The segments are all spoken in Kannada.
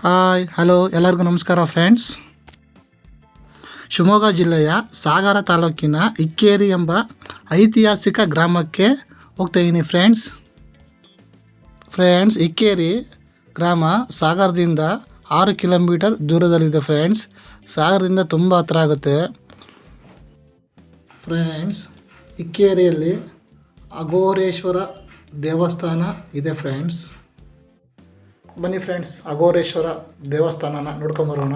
ಹಾಯ್ ಹಲೋ ಎಲ್ಲರಿಗೂ ನಮಸ್ಕಾರ ಫ್ರೆಂಡ್ಸ್ ಶಿವಮೊಗ್ಗ ಜಿಲ್ಲೆಯ ಸಾಗರ ತಾಲೂಕಿನ ಇಕ್ಕೇರಿ ಎಂಬ ಐತಿಹಾಸಿಕ ಗ್ರಾಮಕ್ಕೆ ಹೋಗ್ತಾ ಇದ್ದೀನಿ ಫ್ರೆಂಡ್ಸ್ ಫ್ರೆಂಡ್ಸ್ ಇಕ್ಕೇರಿ ಗ್ರಾಮ ಸಾಗರದಿಂದ ಆರು ಕಿಲೋಮೀಟರ್ ದೂರದಲ್ಲಿದೆ ಫ್ರೆಂಡ್ಸ್ ಸಾಗರದಿಂದ ತುಂಬ ಹತ್ರ ಆಗುತ್ತೆ. ಫ್ರೆಂಡ್ಸ್ ಇಕ್ಕೇರಿಯಲ್ಲಿ ಅಘೋರೇಶ್ವರ ದೇವಸ್ಥಾನ ಇದೆ ಫ್ರೆಂಡ್ಸ್ ಬನ್ನಿ ಫ್ರೆಂಡ್ಸ್ ಅಘೋರೇಶ್ವರ ದೇವಸ್ಥಾನನ ನೋಡ್ಕೊಂಬರೋಣ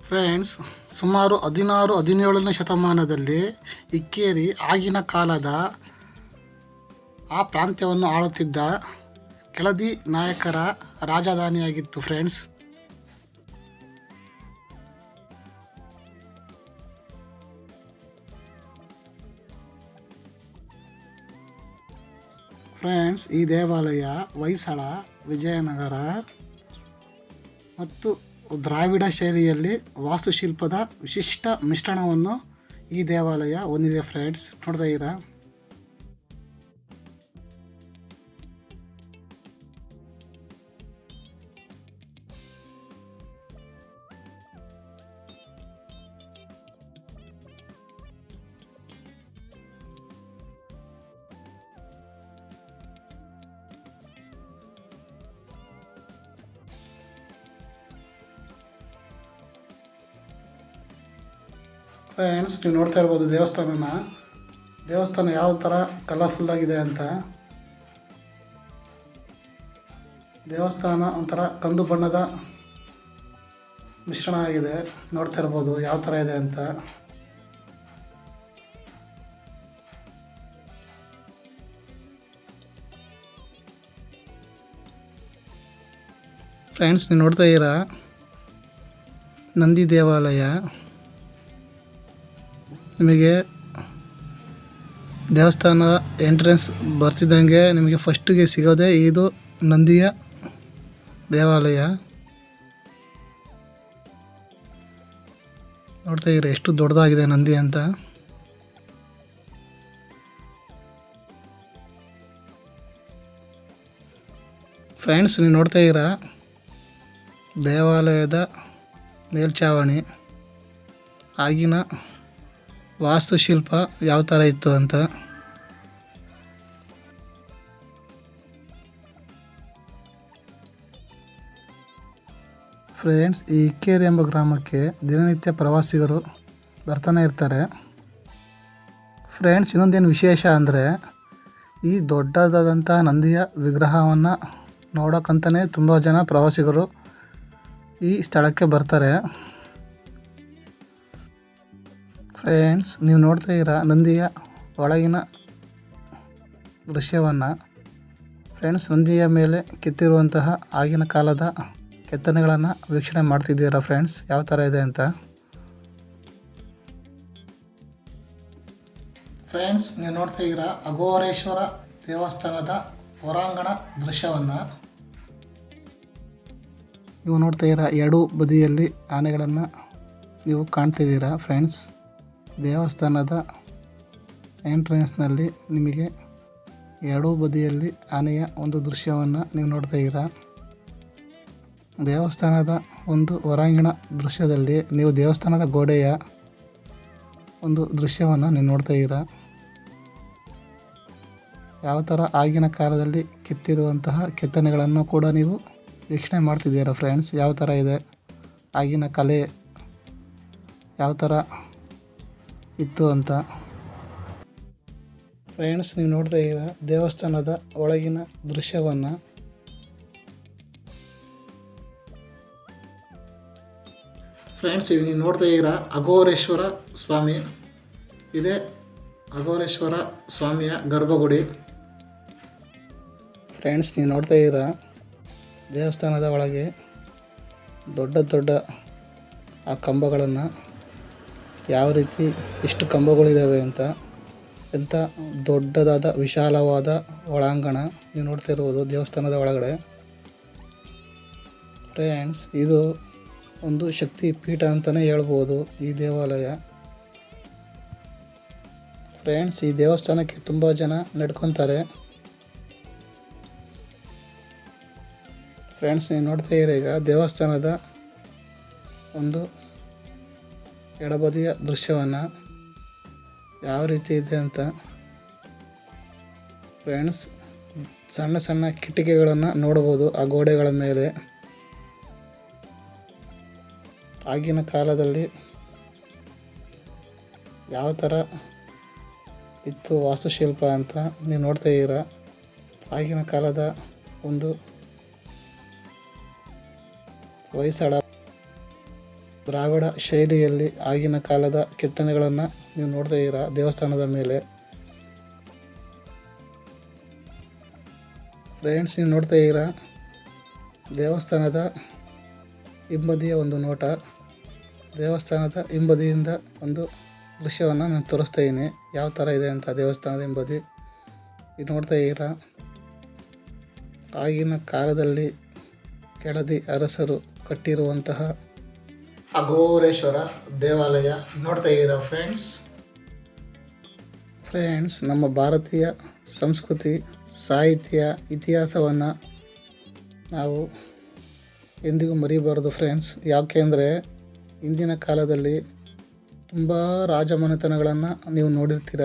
ಫ್ರೆಂಡ್ಸ್ ಸುಮಾರು ಹದಿನಾರು, ಹದಿನೇಳನೇ ಶತಮಾನದಲ್ಲಿ ಇಕ್ಕೇರಿ ಆಗಿನ ಕಾಲದ ಆ ಪ್ರಾಂತ್ಯವನ್ನು ಆಳುತ್ತಿದ್ದ ಕೆಳದಿ ನಾಯಕರ ರಾಜಧಾನಿಯಾಗಿತ್ತು ಫ್ರೆಂಡ್ಸ್ ಫ್ರೆಂಡ್ಸ್, ಈ ದೇವಾಲಯ ಹೊಯ್ಸಳ, ವಿಜಯನಗರ ಮತ್ತು ದ್ರಾವಿಡ ಶೈಲಿಯಲ್ಲಿ ವಾಸ್ತುಶಿಲ್ಪದ ವಿಶಿಷ್ಟ ಮಿಶ್ರಣವನ್ನು ಈ ದೇವಾಲಯ ಹೊಂದಿದೆ ಫ್ರೆಂಡ್ಸ್. ನೋಡ್ತಾ ಇದ್ದೀರಾ? ಫ್ರೆಂಡ್ಸ್ ನೀವು ನೋಡ್ತಾ ಇರ್ಬೋದು ದೇವಸ್ಥಾನನ. ದೇವಸ್ಥಾನ ಯಾವ ಥರ ಕಲರ್ಫುಲ್ಲಾಗಿದೆ ಅಂತ. ದೇವಸ್ಥಾನ ಒಂಥರ ಕಂದು ಬಣ್ಣದ ಮಿಶ್ರಣ ಆಗಿದೆ, ನೋಡ್ತಾ ಇರ್ಬೋದು ಯಾವ ಥರ ಇದೆ ಅಂತ. ಫ್ರೆಂಡ್ಸ್, ನೀವು ನೋಡ್ತಾ ಇದ್ದೀರಾ? ನಂದಿ ದೇವಾಲಯ. ನಿಮಗೆ ದೇವಸ್ಥಾನದ ಎಂಟ್ರೆನ್ಸ್ ಬರ್ತಿದ್ದಂಗೆ ನಿಮಗೆ ಫಸ್ಟಿಗೆ ಸಿಗೋದೇ ಇದು ನಂದಿಯ ದೇವಾಲಯ. ನೋಡ್ತಾ ಇದ್ದೀರಾ, ಎಷ್ಟು ದೊಡ್ಡದಾಗಿದೆ ನಂದಿ ಅಂತ. ಫ್ರೆಂಡ್ಸ್ ನೀವು ನೋಡ್ತಾ ಇದ್ದೀರಾ? ದೇವಾಲಯದ ಮೇಲ್ಛಾವಣಿ ಆಗಿನ ವಾಸ್ತುಶಿಲ್ಪ ಯಾವ ಥರ ಇತ್ತು ಅಂತ? ಫ್ರೆಂಡ್ಸ್ ಈ ಇಕ್ಕೇರಿ ಎಂಬ ಗ್ರಾಮಕ್ಕೆ ದಿನನಿತ್ಯ ಪ್ರವಾಸಿಗರು ಬರ್ತಾನೆ ಇರ್ತಾರೆ. ಫ್ರೆಂಡ್ಸ್ ಇನ್ನೊಂದೇನು ವಿಶೇಷ ಅಂದರೆ ಈ ದೊಡ್ಡದಾದಂಥ ನಂದಿಯ ವಿಗ್ರಹವನ್ನು ನೋಡೋಕ್ಕಂತಲೇ ತುಂಬ ಜನ ಪ್ರವಾಸಿಗರು ಈ ಸ್ಥಳಕ್ಕೆ ಬರ್ತಾರೆ. ಫ್ರೆಂಡ್ಸ್ ನೀವು ನೋಡ್ತಾ ಇರ ನಂದಿಯ ಒಳಗಿನ ದೃಶ್ಯವನ್ನು. ಫ್ರೆಂಡ್ಸ್ ನಂದಿಯ ಮೇಲೆ ಕೆತ್ತಿರುವಂತಹ ಆಗಿನ ಕಾಲದ ಕೆತ್ತನೆಗಳನ್ನು ವೀಕ್ಷಣೆ ಮಾಡ್ತಿದ್ದೀರಾ ಫ್ರೆಂಡ್ಸ್ ಯಾವ ಥರ ಇದೆ ಅಂತ? ಫ್ರೆಂಡ್ಸ್ ನೀವು ನೋಡ್ತಾ ಇದ್ದೀರಾ ಅಘೋರೇಶ್ವರ ದೇವಸ್ಥಾನದ ಹೊರಾಂಗಣ ದೃಶ್ಯವನ್ನು. ನೀವು ನೋಡ್ತಾ ಇರೋ ಎರಡು ಬದಿಯಲ್ಲಿ ಆನೆಗಳನ್ನು ನೀವು ಕಾಣ್ತಿದ್ದೀರಾ ಫ್ರೆಂಡ್ಸ್ ದೇವಸ್ಥಾನದ ಎಂಟ್ರೆನ್ಸ್ನಲ್ಲಿ ನಿಮಗೆ ಎರಡೂ ಬದಿಯಲ್ಲಿ ಆನೆಯ ಒಂದು ದೃಶ್ಯವನ್ನು ನೀವು ನೋಡ್ತಾ ಇದ್ದೀರಾ? ದೇವಸ್ಥಾನದ ಒಂದು ಹೊರಾಂಗಣ ದೃಶ್ಯದಲ್ಲಿ ನೀವು ದೇವಸ್ಥಾನದ ಗೋಡೆಯ ಒಂದು ದೃಶ್ಯವನ್ನು ನೀವು ನೋಡ್ತಾ ಇದ್ದೀರಾ? ಯಾವ ಥರ ಆಗಿನ ಕಾಲದಲ್ಲಿ ಕೆತ್ತಿರುವಂತಹ ಕೆತ್ತನೆಗಳನ್ನು ಕೂಡ ನೀವು ವೀಕ್ಷಣೆ ಮಾಡ್ತಿದ್ದೀರಾ ಫ್ರೆಂಡ್ಸ್ ಯಾವ ಥರ ಇದೆ? ಆಗಿನ ಕಲೆ ಯಾವ ಥರ ಇತ್ತು ಅಂತ. ಫ್ರೆಂಡ್ಸ್, ನೀವು ನೋಡ್ತಾ ಇದ್ದೀರಾ, ದೇವಸ್ಥಾನದ ಒಳಗಿನ ದೃಶ್ಯವನ್ನು. ಫ್ರೆಂಡ್ಸ್ ಇವು ನೀವು ನೋಡ್ತಾ ಇರ ಅಘೋರೇಶ್ವರ ಸ್ವಾಮಿ. ಇದೇ ಅಘೋರೇಶ್ವರ ಸ್ವಾಮಿಯ ಗರ್ಭಗುಡಿ. ಫ್ರೆಂಡ್ಸ್, ನೀವು ನೋಡ್ತಾ ಇದೀರಾ ದೇವಸ್ಥಾನದ ಒಳಗೆ ದೊಡ್ಡ ದೊಡ್ಡ ಆ ಕಂಬಗಳನ್ನು ಯಾವ ರೀತಿ ಎಷ್ಟು ಕಂಬಗಳಿದ್ದಾವೆ ಅಂತ ಎಂಥ ದೊಡ್ಡದಾದ ವಿಶಾಲವಾದ ಒಳಾಂಗಣ ನೀವು ನೋಡ್ತಾ ಇರ್ಬೋದು ದೇವಸ್ಥಾನದ ಒಳಗಡೆ. ಫ್ರೆಂಡ್ಸ್ ಇದು ಒಂದು ಶಕ್ತಿ ಪೀಠ ಅಂತಲೇ ಹೇಳ್ಬೋದು ಈ ದೇವಾಲಯ. ಫ್ರೆಂಡ್ಸ್ ಈ ದೇವಸ್ಥಾನಕ್ಕೆ ತುಂಬ ಜನ ನಡ್ಕೊತಾರೆ. ಫ್ರೆಂಡ್ಸ್ ನೀವು ನೋಡ್ತಾ ಇದ್ದೀರ ಈಗ ದೇವಸ್ಥಾನದ ಒಂದು ಎಡಬದಿಯ ದೃಶ್ಯವನ್ನು ಯಾವ ರೀತಿ ಇದೆ ಅಂತ ಫ್ರೆಂಡ್ಸ್ ಸಣ್ಣ ಸಣ್ಣ ಕಿಟಕಿಗಳನ್ನು ನೋಡಬಹುದು, ಆ ಗೋಡೆಗಳ ಮೇಲೆ. ಆಗಿನ ಕಾಲದಲ್ಲಿ ಯಾವ ಥರ ಇತ್ತು ವಾಸ್ತುಶಿಲ್ಪ ಅಂತ ನೀವು ನೋಡ್ತಾ ಇದ್ದೀರ? ಆಗಿನ ಕಾಲದ ಒಂದು ಹೊಯ್ಸಳ ದ್ರಾವಿಡ ಶೈಲಿಯಲ್ಲಿ ಆಗಿನ ಕಾಲದ ಕೆತ್ತನೆಗಳನ್ನು ನೀವು ನೋಡ್ತಾ ಇದ್ದೀರ? ದೇವಸ್ಥಾನದ ಮೇಲೆ. ಫ್ರೆಂಡ್ಸ್ ನೀವು ನೋಡ್ತಾ ಇದ್ದೀರ? ದೇವಸ್ಥಾನದ ಹಿಂಬದಿಯ ಒಂದು ನೋಟ. ದೇವಸ್ಥಾನದ ಹಿಂಬದಿಯಿಂದ ಒಂದು ದೃಶ್ಯವನ್ನು ನಾನು ತೋರಿಸ್ತಾ ಇದ್ದೀನಿ. ಯಾವ ಥರ ಇದೆ ಅಂತ ದೇವಸ್ಥಾನದ ಹಿಂಬದಿ. ಇದು ನೋಡ್ತಾ ಇದ್ದೀರ? ಆಗಿನ ಕಾಲದಲ್ಲಿ ಕೆಳದಿ ಅರಸರು ಕಟ್ಟಿರುವಂತಹ ಅಘೋರೇಶ್ವರ ದೇವಾಲಯ ನೋಡ್ತಾ ಇದ್ದೀರಾ ಫ್ರೆಂಡ್ಸ್ ಫ್ರೆಂಡ್ಸ್ ನಮ್ಮ ಭಾರತೀಯ ಸಂಸ್ಕೃತಿ, ಸಾಹಿತ್ಯ ಇತಿಹಾಸವನ್ನು ನಾವು ಎಂದಿಗೂ ಮರಿಬಾರ್ದು ಫ್ರೆಂಡ್ಸ್ ಯಾಕೆ ಅಂದರೆ ಇಂದಿನ ಕಾಲದಲ್ಲಿ ತುಂಬ ರಾಜಮನೆತನಗಳನ್ನು ನೀವು ನೋಡಿರ್ತೀರ,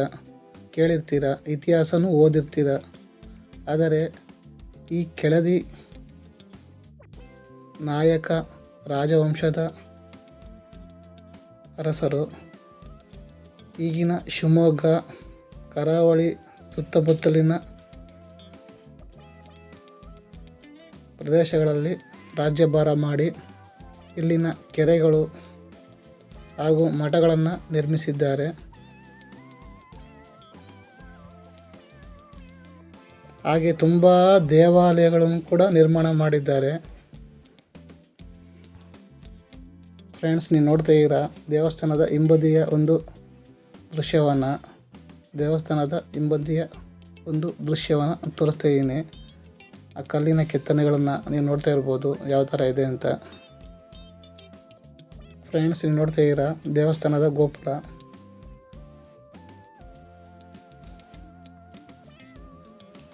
ಕೇಳಿರ್ತೀರ, ಇತಿಹಾಸನೂ ಓದಿರ್ತೀರ. ಆದರೆ ಈ ಕೆಳದಿ ನಾಯಕ, ರಾಜವಂಶದ ಅರಸರು. ಈಗಿನ ಶಿವಮೊಗ್ಗ, ಕರಾವಳಿ ಸುತ್ತಮುತ್ತಲಿನ ಪ್ರದೇಶಗಳಲ್ಲಿ ರಾಜ್ಯಭಾರ ಮಾಡಿ ಇಲ್ಲಿನ ಕೆರೆಗಳು ಹಾಗೂ ಮಠಗಳನ್ನು ನಿರ್ಮಿಸಿದ್ದಾರೆ. ಹಾಗೆ ತುಂಬ ದೇವಾಲಯಗಳನ್ನು ಕೂಡ ನಿರ್ಮಾಣ ಮಾಡಿದ್ದಾರೆ. ಫ್ರೆಂಡ್ಸ್ ನೀವು ನೋಡ್ತಾ ಇದ್ದೀರಾ? ದೇವಸ್ಥಾನದ ಹಿಂಬದಿಯ ಒಂದು ದೃಶ್ಯವನ್ನು, ದೇವಸ್ಥಾನದ ಹಿಂಬದಿಯ ಒಂದು ದೃಶ್ಯವನ್ನು ತೋರಿಸ್ತಾ ಇದ್ದೀನಿ. ಆ ಕಲ್ಲಿನ ಕೆತ್ತನೆಗಳನ್ನು ನೀವು ನೋಡ್ತಾ ಇರ್ಬೋದು, ಯಾವ ಥರ ಇದೆ ಅಂತ. ಫ್ರೆಂಡ್ಸ್ ನೀವು ನೋಡ್ತಾ ಇದ್ದೀರಾ? ದೇವಸ್ಥಾನದ ಗೋಪುರ.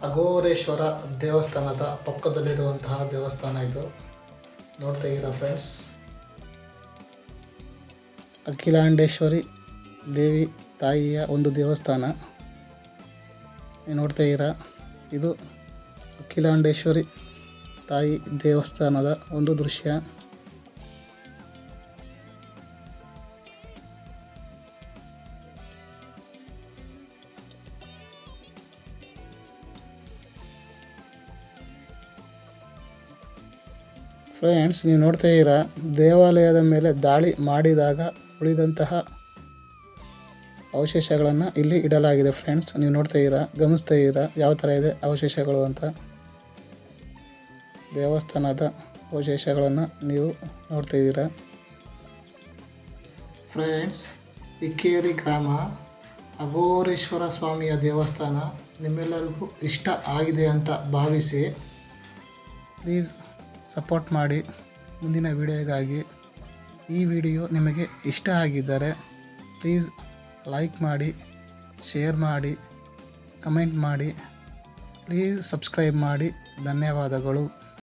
ಅಘೋರೇಶ್ವರ ದೇವಸ್ಥಾನದ ಪಕ್ಕದಲ್ಲಿರುವಂತಹ ದೇವಸ್ಥಾನ ಇದು. ನೋಡ್ತಾ ಇದ್ದೀರಾ ಫ್ರೆಂಡ್ಸ್ ಅಖಿಲಾಂಡೇಶ್ವರಿ ದೇವಿ ತಾಯಿಯ ಒಂದು ದೇವಸ್ಥಾನ. ನೋಡ್ತಾ ಇದ್ದೀರಾ? ಇದು ಅಖಿಲಾಂಡೇಶ್ವರಿ ತಾಯಿ ದೇವಸ್ಥಾನದ ಒಂದು ದೃಶ್ಯ. ಫ್ರೆಂಡ್ಸ್ ನೀವು ನೋಡ್ತಾ ಇದ್ದೀರಾ? ದೇವಾಲಯದ ಮೇಲೆ ದಾಳಿ ಮಾಡಿದಾಗ ಉಳಿದಂತಹ ಅವಶೇಷಗಳನ್ನು ಇಲ್ಲಿ ಇಡಲಾಗಿದೆ ಫ್ರೆಂಡ್ಸ್ ನೀವು ನೋಡ್ತಾ ಇದ್ದೀರಾ, ಗಮನಿಸ್ತಾ ಇದ್ದೀರಾ, ಯಾವ ಥರ ಇದೆ ಅವಶೇಷಗಳು ಅಂತ? ದೇವಸ್ಥಾನದ ಅವಶೇಷಗಳನ್ನು ನೀವು ನೋಡ್ತಾ ಇದ್ದೀರಾ? ಫ್ರೆಂಡ್ಸ್ ಇಕ್ಕೇರಿ ಗ್ರಾಮ, ಅಘೋರೇಶ್ವರ ಸ್ವಾಮಿಯ ದೇವಸ್ಥಾನ ನಿಮ್ಮೆಲ್ಲರಿಗೂ ಇಷ್ಟ ಆಗಿದೆ ಅಂತ ಭಾವಿಸಿ ಪ್ಲೀಸ್ ಸಪೋರ್ಟ್ ಮಾಡಿ ಮುಂದಿನ ವಿಡಿಯೋಗಾಗಿ ಈ ವಿಡಿಯೋ ನಿಮಗೆ ಇಷ್ಟ ಆಗಿದ್ದರೆ ಪ್ಲೀಸ್ ಲೈಕ್ ಮಾಡಿ, ಶೇರ್ ಮಾಡಿ, ಕಮೆಂಟ್ ಮಾಡಿ, ಪ್ಲೀಸ್ ಸಬ್ಸ್ಕ್ರೈಬ್ ಮಾಡಿ. ಧನ್ಯವಾದಗಳು.